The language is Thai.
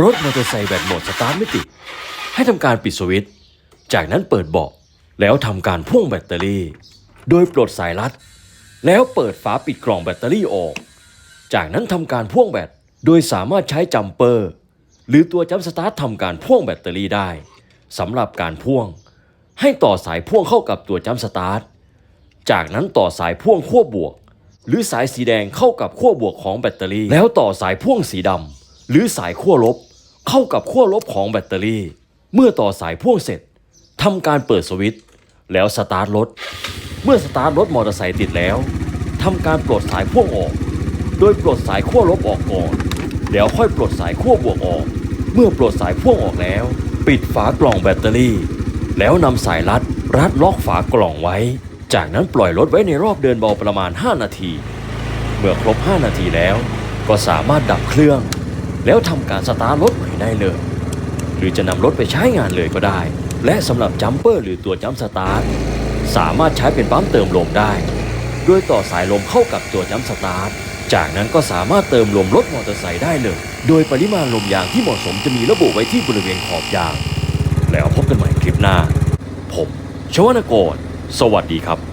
รถมอเตอร์ไซค์แบตหมดสตาร์ทไม่ติด ให้ทำการปิดสวิตช์ จากนั้นเปิดเบาะแล้วทำการพ่วงแบตเตอรี่ โดยปลดสายรัด แล้วเปิดฝาปิดกล่องแบตเตอรี่ออก จากนั้นทำการพ่วงแบตโดยสามารถใช้จัมเปอร์ หรือตัวจัมสตาร์ททำการพ่วงแบตเตอรี่ได้สำหรับการพ่วง ให้ต่อสายพ่วงเข้ากับตัวจัมสตาร์ท จากนั้นต่อสายพ่วงขั้วบวก หรือสายสีแดงเข้ากับขั้วบวกของแบตเตอรี่ แล้วต่อสายพ่วงสีดำ หรือสายขั้วลบเข้ากับขั้วลบของแบตเตอรี่ เมื่อต่อสายพ่วงเสร็จทำการเปิดสวิตช์แล้วสตาร์ทรถ เมื่อสตาร์ทรถมอเตอร์ไซค์ติดแล้วทำการปลดสายพ่วงออก โดยปลดสายขั้วลบออกก่อน แล้วค่อยปลดสายขั้วบวกออก เมื่อปลดสายพ่วงออกแล้ว ปิดฝากล่องแบตเตอรี่ แล้วนำสายรัดรัดล็อกฝากล่องไว้ จากนั้นปล่อยรถไว้ในรอบเดินเบาประมาณ 5 นาที เมื่อครบ 5 นาทีแล้ว ก็สามารถดับเครื่อง แล้วทำการสตาร์ทรถใหม่ได้เลย หรือจะนำรถไปใช้งานเลยก็ได้ และสำหรับจัมเปอร์หรือตัวจัมสตาร์ทสามารถใช้เป็นปั๊มเติมลมได้ โดยต่อสายลมเข้ากับตัวจัมสตาร์ทจากนั้นก็สามารถเติมลมรถมอเตอร์ไซค์ได้เลย โดยปริมาณลมยางที่เหมาะสมจะมีระบุไว้ที่บริเวณขอบยาง แล้วพบกันใหม่คลิปหน้า ผมชวนกรสวัสดีครับ